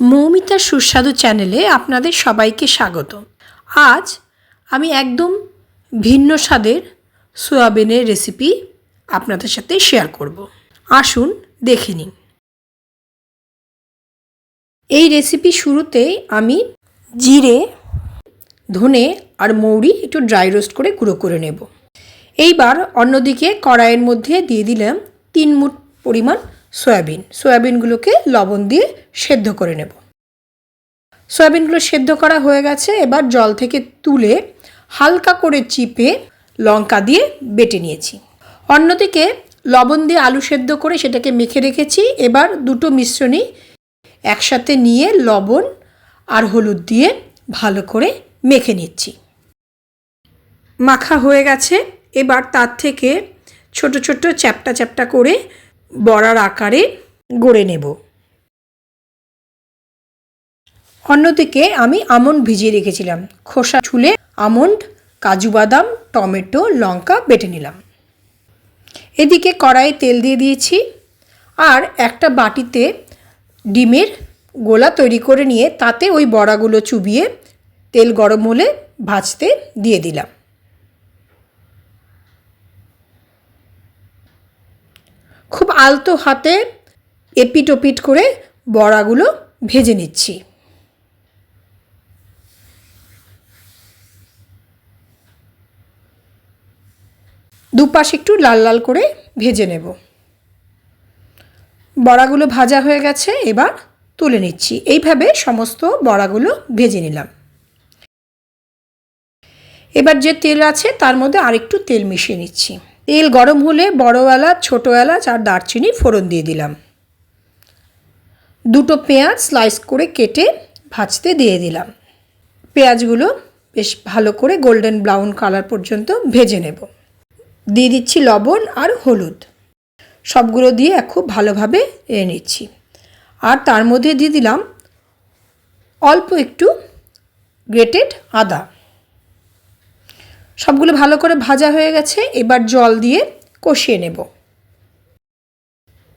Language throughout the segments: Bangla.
মৌমিতার সুস্বাদু চ্যানেলে আপনাদের সবাইকে স্বাগত। আজ আমি একদম ভিন্ন স্বাদের সোয়াবিনের রেসিপি আপনাদের সাথে শেয়ার করব। আসুন দেখে নিন এই রেসিপি শুরুতে আমি জিরে, ধনে আর মৌরি একটু ড্রাই রোস্ট করে গুঁড়ো করে নেব। এইবার অন্যদিকে কড়াইয়ের মধ্যে দিয়ে দিলাম তিন মুঠ পরিমাণ সয়াবিন। সয়াবিনগুলোকে লবণ দিয়ে সেদ্ধ করে নেব। সয়াবিনগুলো সেদ্ধ করা হয়ে গেছে। এবার জল থেকে তুলে হালকা করে চিপে লঙ্কা দিয়ে বেটে নিয়েছি। অন্যদিকে লবণ দিয়ে আলু সেদ্ধ করে সেটাকে মেখে রেখেছি। এবার দুটো মিশ্রণই একসাথে নিয়ে লবণ আর হলুদ দিয়ে ভালো করে মেখে নিচ্ছি। মাখা হয়ে গেছে। এবার তার থেকে ছোট ছোট চ্যাপটা চ্যাপটা করে বড়ার আকারে গড়ে নেব। অন্যদিকে আমি আমন্ড ভিজিয়ে রেখেছিলাম। খোসা ছুলে আমন্ড, কাজু বাদাম, টমেটো, লঙ্কা বেটে নিলাম। এদিকে কড়াইয়ে তেল দিয়ে দিয়েছি আর একটা বাটিতে ডিমের গোলা তৈরি করে নিয়ে তাতে ওই বড়াগুলো চুবিয়ে তেল গরম হলে ভাজতে দিয়ে দিলাম। খুব আলতো হাতে এপিট ওপিট করে বড়াগুলো ভেজে নিচ্ছি। দুপাশ একটু লাল লাল করে ভেজে নেব। বড়াগুলো ভাজা হয়ে গেছে, এবার তুলে নিচ্ছি। এইভাবে সমস্ত বড়াগুলো ভেজে নিলাম। এবার যে তেল আছে তার মধ্যে আরেকটু তেল মিশিয়ে নিচ্ছি। তেল গরম হলে বড় এলাচ ছোটো এলাচ আর দারচিনি ফোড়ন দিয়ে দিলাম। দুটো পেঁয়াজ স্লাইস করে কেটে ভাজতে দিয়ে দিলাম। পেঁয়াজগুলো বেশ ভালো করে গোল্ডেন ব্রাউন কালার পর্যন্ত ভেজে নেব। দিয়ে দিচ্ছি লবণ আর হলুদ। সবগুলো দিয়ে খুব ভালোভাবে এনে নিচ্ছি। আর তার মধ্যে দিয়ে দিলাম অল্প একটু গ্রেটেড আদা। সবগুলো ভালো করে ভাজা হয়ে গেছে, এবার জল দিয়ে কষিয়ে নেব।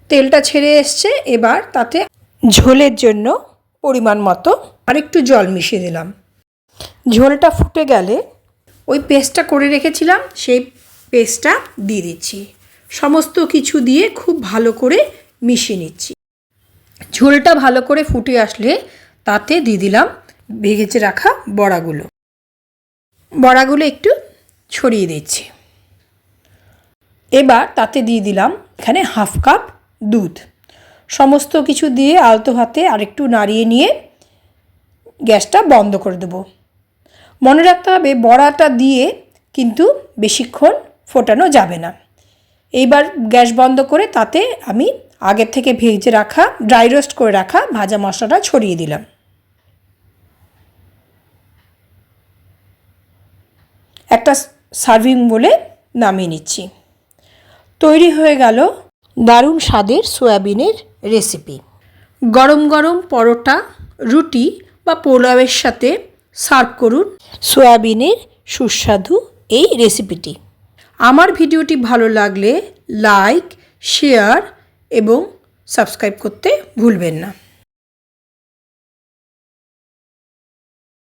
তেলটা ছেড়ে এসছে, এবার তাতে ঝোলের জন্য পরিমাণ মতো আরেকটু জল মিশিয়ে দিলাম। ঝোলটা ফুটে গেলে ওই পেস্টটা করে রেখেছিলাম, সেই পেস্টটা দিয়ে দিচ্ছি। সমস্ত কিছু দিয়ে খুব ভালো করে মিশিয়ে নিচ্ছি। ঝোলটা ভালো করে ফুটে আসলে তাতে দিয়ে দিলাম, ভেজে রাখা বড়াগুলো। বড়াগুলো একটু ছড়িয়ে দিচ্ছি। এবার তাতে দিয়ে দিলাম এখানে হাফ কাপ দুধ। সমস্ত কিছু দিয়ে আলতো হাতে আরেকটু নাড়িয়ে নিয়ে গ্যাসটা বন্ধ করে দেবো। মনে রাখতে হবে বড়াটা দিয়ে কিন্তু বেশিক্ষণ ফোটানো যাবে না। এইবার গ্যাস বন্ধ করে তাতে আমি আগের থেকে ভেজে রাখা, ড্রাই রোস্ট করে রাখা ভাজা মশলাটা ছড়িয়ে দিলাম। একটা সার্ভিং বলে নামিয়ে নিচ্ছি। তৈরি হয়ে গেল দারুণ স্বাদের সয়াবিনের রেসিপি। গরম গরম পরোটা, রুটি বা পোলাওয়ের সাথে সার্ভ করুন সয়াবিনের সুস্বাদু এই রেসিপিটি। আমার ভিডিওটি ভালো লাগলে লাইক, শেয়ার এবং সাবস্ক্রাইব করতে ভুলবেন না।